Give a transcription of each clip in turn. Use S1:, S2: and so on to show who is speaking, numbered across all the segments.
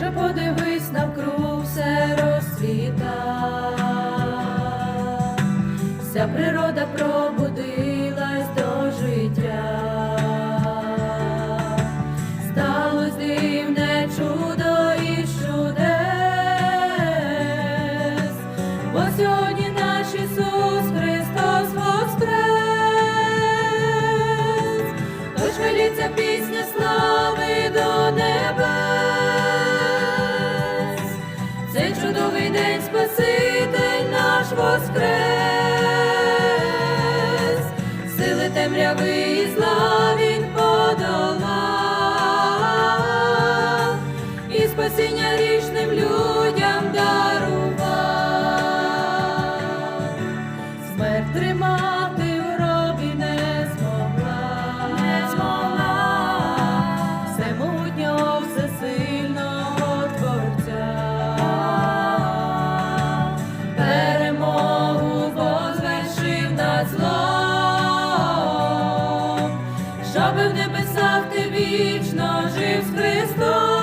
S1: Вже подивись навкруг все розцвіта, вся природа пробудила. Кривавий зла він подолав і спасіння. ти вічно жив з Христом.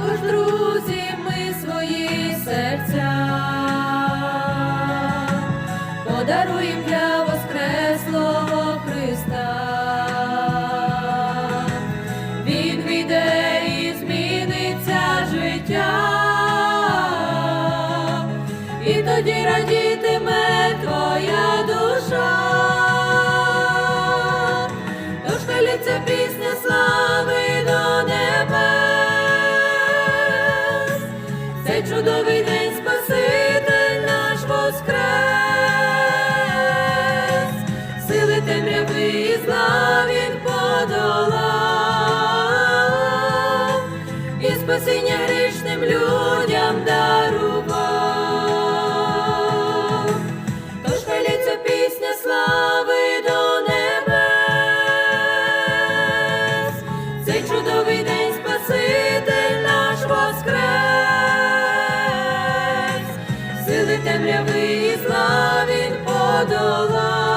S1: також друзі, ми свої серця, подаруй для Воскреслого Христа, Він зміниться життя, і тоді радітиме твоя душа, Тож хай це спасіння грішним людям дарував, тож хай ця пісня слави до небес, цей чудовий день Спаситель наш воскрес, сили темряви і зла він подолав.